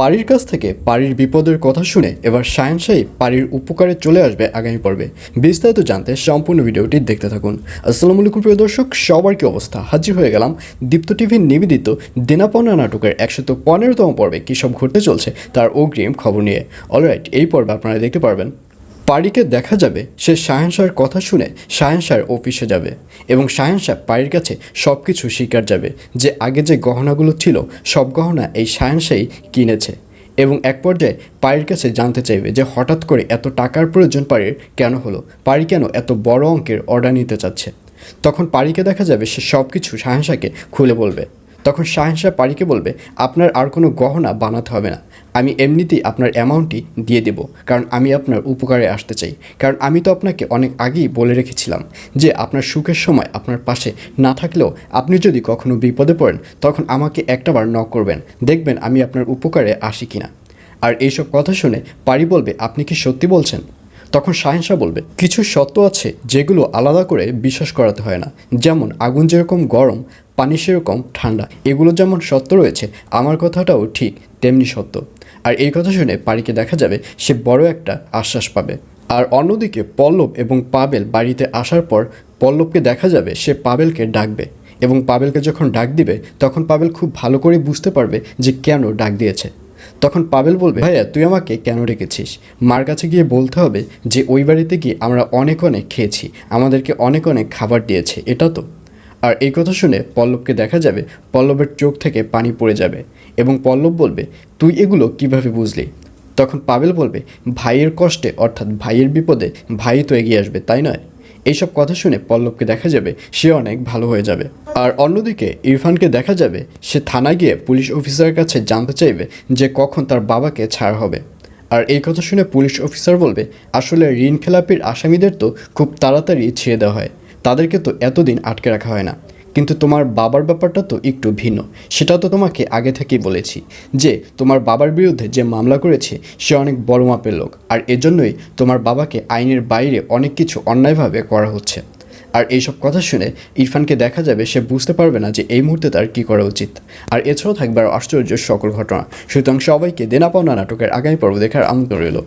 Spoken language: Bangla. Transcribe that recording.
পারির কাছ থেকে পারির বিপদের কথা শুনে এবার সায়নশাহী পারির উপকারে চলে আসবে আগামী পর্বে। বিস্তারিত জানতে সম্পূর্ণ ভিডিওটি দেখতে থাকুন। আসসালাম আলাইকুম প্রিয় দর্শক, সবার কি অবস্থা? হাজির হয়ে গেলাম দীপ্ত টিভির নিবেদিত দেনাপনা নাটকের একশত পনেরোতম পর্বে। কী সব ঘটতে চলছে তার অগ্রিম খবর নিয়ে। অলরাইট এই পর্বে আপনারা দেখতে পারবেন পারিকে দেখা যাবে, সে শাহেন শাহর কথা শুনে শাহেন শাহর অফিসে যাবে এবং শাহেন শাহ পারির কাছে সব কিছু স্বীকার যাবে যে আগে যে গহনাগুলো ছিল, সব গহনা এই শাহেন কিনেছে এবং এক পর্যায়ে পারির কাছে জানতে চাইবে যে হঠাৎ করে এত টাকার প্রয়োজন পারির কেন হলো পারি কেন এত বড় অঙ্কের অর্ডার নিতে চাচ্ছে? তখন পারিকে দেখা যাবে সে সব কিছু শাহেন শাহকে খুলে বলবে। তখন শাহেনশাহ পারিকে বলবে, আপনার আর কোনো গহনা বানাতে হবে না। আমি এমনিতেই আপনার অ্যামাউন্টই দিয়ে দেব, কারণ আমি আপনার উপকারে আসতে চাই। কারণ আমি তো আপনাকে অনেক আগেই বলে রেখেছিলাম যে আপনার সুখের সময় আপনার পাশে না থাকলেও আপনি যদি কখনো বিপদে পড়েন, তখন আমাকে একটাবার নক করবেন, দেখবেন আমি আপনার উপকারে আসি কিনা। আর এইসব কথা শুনে পারি বলবে, আপনি কি সত্যি বলছেন? তখন শাহেনশাহ বলবে, কিছু সত্য আছে যেগুলো আলাদা করে বিশ্বাস করাতে হয় না। যেমন আগুন যেরকম গরম পানি সেরকম ঠান্ডা। এগুলো যেমন সত্য রয়েছে, আমার কথাটাও ঠিক তেমনি সত্য। আর এই কথা শুনে পারিকে দেখা যাবে, সে বড় একটা আশ্বাস পাবে। আর অন্যদিকে পল্লব এবং পাবেল বাড়িতে আসার পর পল্লবকে দেখা যাবে, সে পাবেলকে ডাকবে। এবং পাবেলকে যখন ডাক দিবে, তখন পাবেল খুব ভালো করে বুঝতে পারবে যে কেন ডাক দিয়েছে। তখন পাবেল বলবে, ভাইয়া, তুই আমাকে কেন রেখেছিস মার কাছে গিয়ে বলতে হবে যে, ওই বাড়িতে গিয়ে আমরা অনেক অনেক খেয়েছি। আমাদেরকে অনেক অনেক খাবার দিয়েছে, এটা তো? আর এই কথা শুনে পল্লবকে দেখা যাবে পল্লবের চোখ থেকে পানি পড়ে যাবে এবং পল্লব বলবে, তুই এগুলো কীভাবে বুঝলি? তখন পাবেল বলবে, ভাইয়ের কষ্টে, অর্থাৎ ভাইয়ের বিপদে ভাই তো এগিয়ে আসবে, তাই নয়? এইসব কথা শুনে পল্লবকে দেখা যাবে সে অনেক ভালো হয়ে যাবে। আর অন্যদিকে ইরফানকে দেখা যাবে সে থানায় গিয়ে পুলিশ অফিসারের কাছে জানতে চাইবে যে কখন তার বাবাকে ছাড় হবে। আর এই কথা শুনে পুলিশ অফিসার বলবে, আসলে ঋণ খেলাপির আসামিদের তো খুব তাড়াতাড়ি ছেড়ে দেওয়া হয়। তাদেরকে তো এতদিন আটকে রাখা হয় না। কিন্তু তোমার বাবার ব্যাপারটা তো একটু ভিন্ন। সেটা তো তোমাকে আগে থেকেই বলেছি যে, তোমার বাবার বিরুদ্ধে যে মামলা করেছে, সে অনেক বড় মাপের লোক। আর এজন্যই তোমার বাবাকে আইনের বাইরে অনেক কিছু অন্যায়ভাবে করা হচ্ছে। আর এইসব কথা শুনে ইরফানকে দেখা যাবে সে বুঝতে পারবে না যে এই মুহূর্তে তার কী করা উচিত। আর এছাড়াও থাকবে আরও আশ্চর্য সকল ঘটনা। সুতরাং সবাইকে দেনা পাওনা নাটকের আগামী পর্ব দেখার আমন্ত্রণ রইল।